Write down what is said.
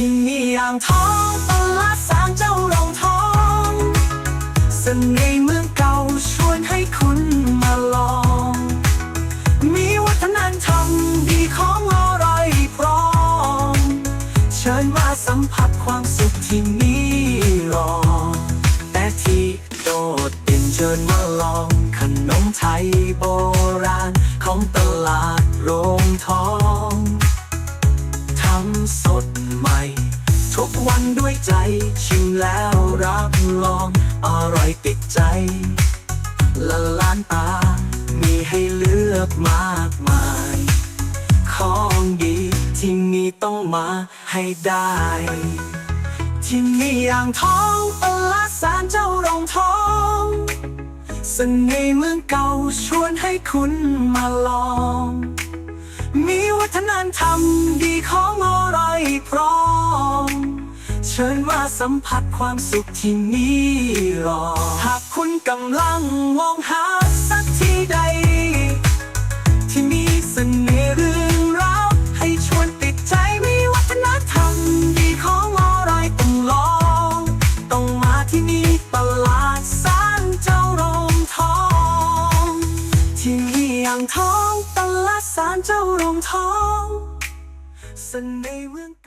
ที่มีอ่างทองตลาดสางเจ้าโรงทองเสน่ห์เมืองเก่าชวนให้คุณมาลอง มีวัฒนธรรมดีของอร่อยพร้อม เชิญมาสัมผัสความสุขที่นี่รอ แต่ที่โดดเด่นเชิญมาลอง ขนมไทยโบราณของตลาดโรงทอง วันด้วยใจ ชิมแล้วรับรอง อร่อยติดใจ ละล้านตา มีให้เลือกมากมาย ของดีที่มีต้องมาให้ได้ ที่มีอย่างทองตลาดสารเจ้าโรงทองเสน่ห์เมืองเก่าชวนให้คุณมาลอง มีวัฒนธรรมดีของอร่อย มาสัมผัสความสุขที่นี่รอ หากคุณกำลังมองหาสักที่ใด ที่มีเสน่ห์เรื่องราวให้ชวนติดใจมีวัฒนธรรมดีของอร่อยต้องลอง ต้องมาที่นี่ตลาดสารเจ้าโรงทอง ที่มีอ่างทองตลาดสารเจ้าโรงทองเสน่ห์เมือง